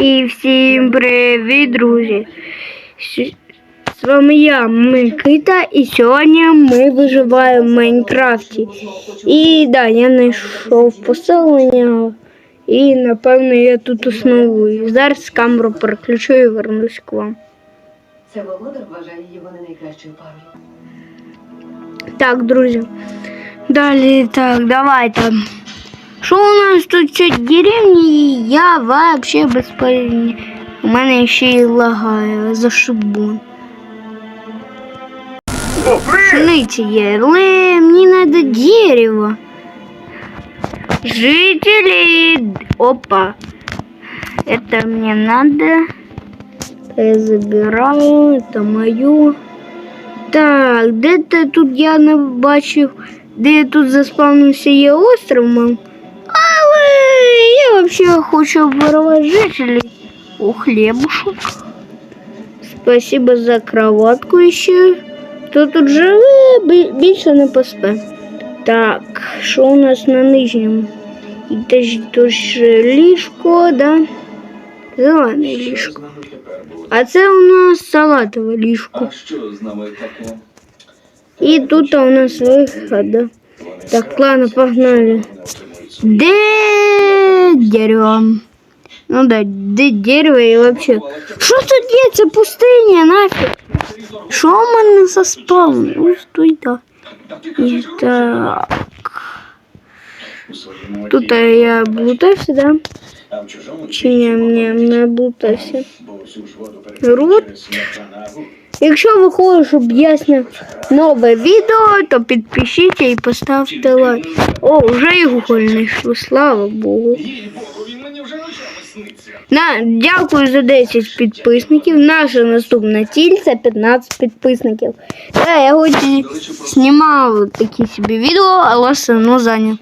І всім привіт, друзі! С- З вами я, Микита, і сьогодні ми виживаємо в Майнкрафті. І да, я знайшов поселення, і напевно я тут основую. Зараз камеру переключу і вернусь к вам. Це володар вважає його не найкращою парою. Так, друзі. Далі, так, давайте. Що у нас тут чуть деревні, я вообще безполезний. У мене ще й лагає за шибун. Пшениці є, але мені надо дерево. Жители, опа, это мне надо. Я забираю, это мое. Так, де-то тут я не бачив, де я тут заспавнився є остров, мам. Але я взагалі хочу обворовати жителей. О, хлібушок. Спасибо за кроватку ще. Хто тут живе, бі- більше не поспе. Так, що у нас на нижньому? І теж тут ж ліжко, да? Зелене ліжко. А це у нас салатове ліжко. А що з нами таке? И тут у нас выход. да. Так, ладно, погнали. Де дерево? Ну да, де дерево и вообще. Что тут деться? Пустыня, нафиг. Что у мене заспал? Ну, стой, да. И так. У своєму Тут я блутався, да? а в чужому Чи ні, ні, не блутався. бо всю ж воду Рут. Якщо ви хочете, щоб я зняв нове відео, то підпишіть і поставте лайк. О, вже і Google знайшли, слава Богу. На, дякую за 10 підписників. Наша наступна ціль це 15 підписників. Да, я хоч і знімав такі собі відео, але все одно зайняв.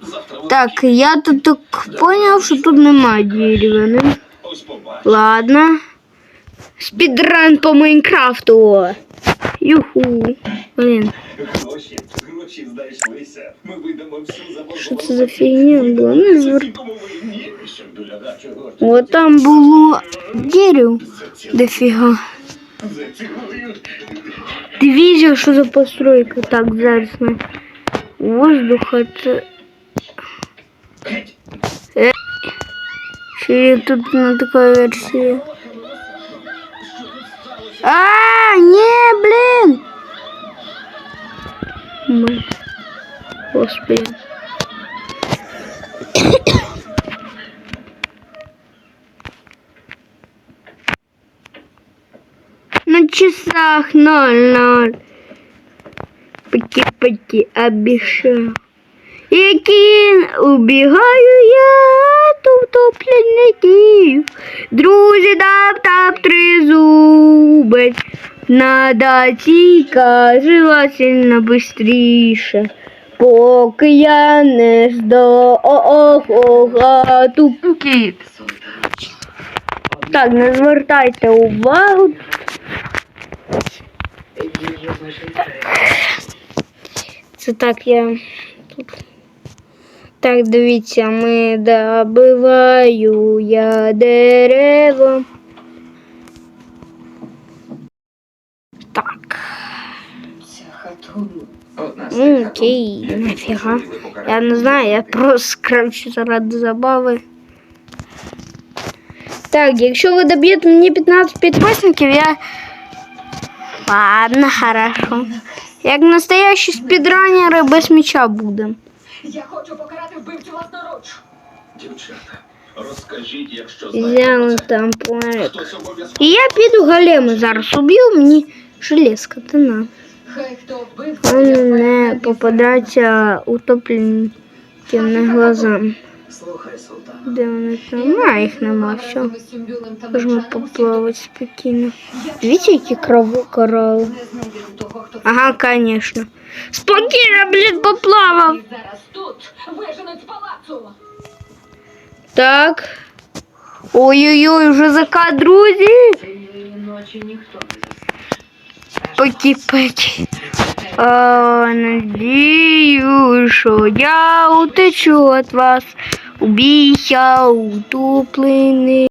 Так, я тут так поняв, що тут немає деревини. Ладно. Спідран по Майнкрафту. Юху. Блін, Гроші, гроші знайшлися. Ми видамо всю що це за фігня була? Не звер... Кому ви ні? Щоб доляга чого ж От там було дерево. Дофіга. зацілують. Дивізія, що за постройка? Так, зараз на воздуха це. Е, Ще є тут на така версія. А, не, блін! Блін. Господи. На часах ноль-ноль. Паки-паки обещаю. Які убігаю я тут топлянників. Друзі, дав тап тризубець. Надо тіка жила сильно быстріше. Поки я не здохла тупки. Так, не звертайте увагу. Це так я тут. Так, дивіться, ми добиваю я дерево. Ну, тих окей, хатун, які нафіга. можливо покарати. Я не знаю, я просто кравчу заради забави. Так, якщо ви доб'єте мені 15 підписників, я. Ладно, хорошо. Як настоящі спідранери без м'яча будемо. Я хочу покарати вбивцю власноруч. Дівчата, розкажіть, якщо Взяли знаєте це. там планет. Хтось обов'язково. І я піду големи зараз уб'ю мені железка, та на. Хай хто вбивця, Вони я не впевнений, попадаються утопленням глазам. Слухай, султан. Де вони там? А, їх нема, все. Можемо поплавати спокійно. Дивіться, які крови корали. Не знайдемо того, хто Ага, конечно. Спокійно, блін, поплавав. І зараз тут виженуть з палацу. Так. Ой-ой-ой, вже закат, друзі. Цієї ночі ніхто не Паки-паки. А, надію, що я утечу від вас. Убійся утоплений.